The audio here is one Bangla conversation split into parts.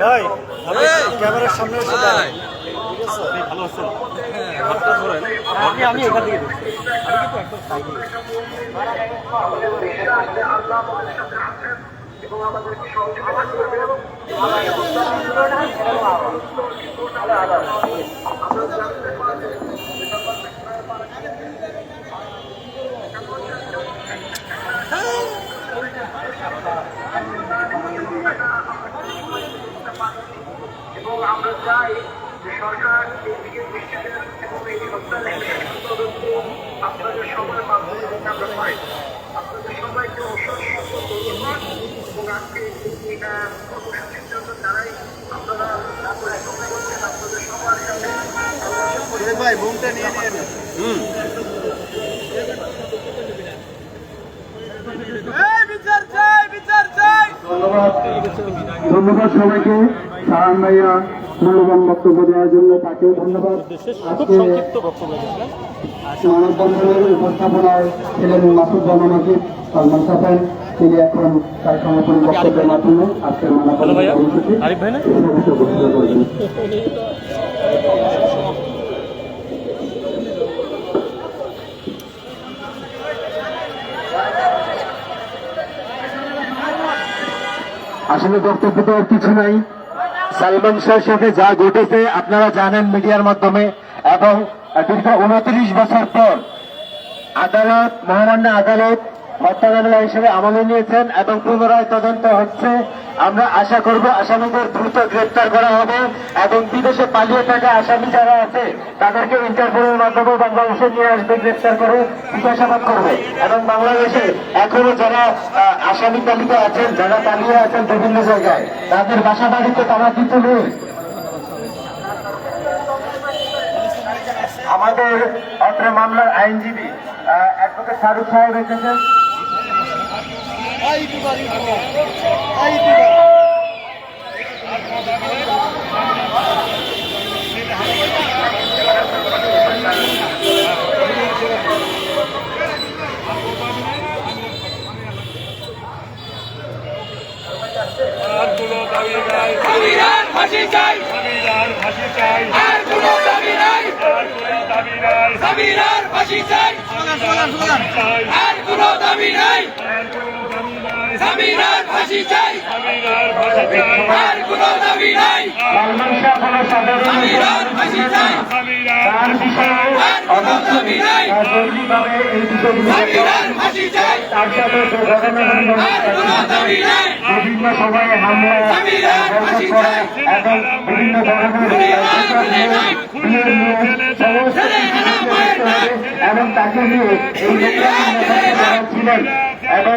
ভাই ক্যামেরার সামনে এসে ঠিক আছে আমি এবং আমরা চাই যে সরকার এদিকে দৃষ্টি দেন আপনাদের সবার মাধ্যমে যাতে আমরা পাই আপনাদের সবাইকে অসংখ্য এবং আজকে এই আহ, কর্মসূচির জন্য যারাই আপনারা আপনারা সময় করছেন আপনাদের সবার সাথে বোমটা নিয়ে নিয়ে ধন্যবাদ ধন্যবাদ সবাইকে। শাহান ভাইয়া মূল্যবান বক্তব্য দেওয়ার জন্য তাকেও ধন্যবাদ। আজকে মানববন্ধনের উপস্থাপনায় ছিলেন মাসুদ জামান আকিব সালমান সাফেন তিনি এখন তার সমাপনী বক্তব্যের মাধ্যমে আজকের মানববন্ধন কর্মসূচি আসলে বক্তব্য তো আর কিছু নাই। সালমান শাহের সাথে যা ঘটেছে, আপনারা জানেন মিডিয়ার মাধ্যমে, এবং দীর্ঘ উনত্রিশ বছর পর আদালত, মহামান্য আদালত হত্যা মামলা হিসেবে আমলে নিয়েছেন এবং পুনরায় তদন্ত হচ্ছে। আমরা আশা করব আসামিদের দ্রুত গ্রেপ্তার করা হবে এবং বিদেশে পালিয়ে থাকা আসামি যারা আছে, তাদেরকে ইন্টারপোলের মাধ্যমে বাংলাদেশে নিয়ে আসবে গ্রেপ্তার করে জিজ্ঞাসাবাদ করবে। এবং বাংলাদেশে এখনও যারা আসামি তালিকা আছেন, যারা পালিয়ে আছেন বিভিন্ন জায়গায়, তাদের বাসা বাড়িতে তারা কিন্তু নেই। আমাদের অত্র মামলার আইনজীবী অ্যাডভোকেট ফারুক সাহেব এসেছেন। ফাঁসি চাই সংবিধান ফাঁসি আর কোনো দাবি নাই চাই দাবি নাই। সালমান শাহ কোনো সাধারণ সংবিধান ফাঁসি চাই। তার বিষয়ে আর কোনো দাবি নাই। জরুরিভাবে এই ফাঁসি চাই। তার সাথে দুর্ঘটনা আর কোনো দাবি নাই। বিভিন্ন হামলা এবং বিভিন্ন ধরনের সমস্ত এবং তাকে নিয়ে এই ছিলেন এবং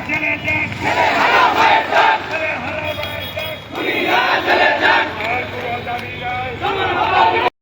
চলে যাক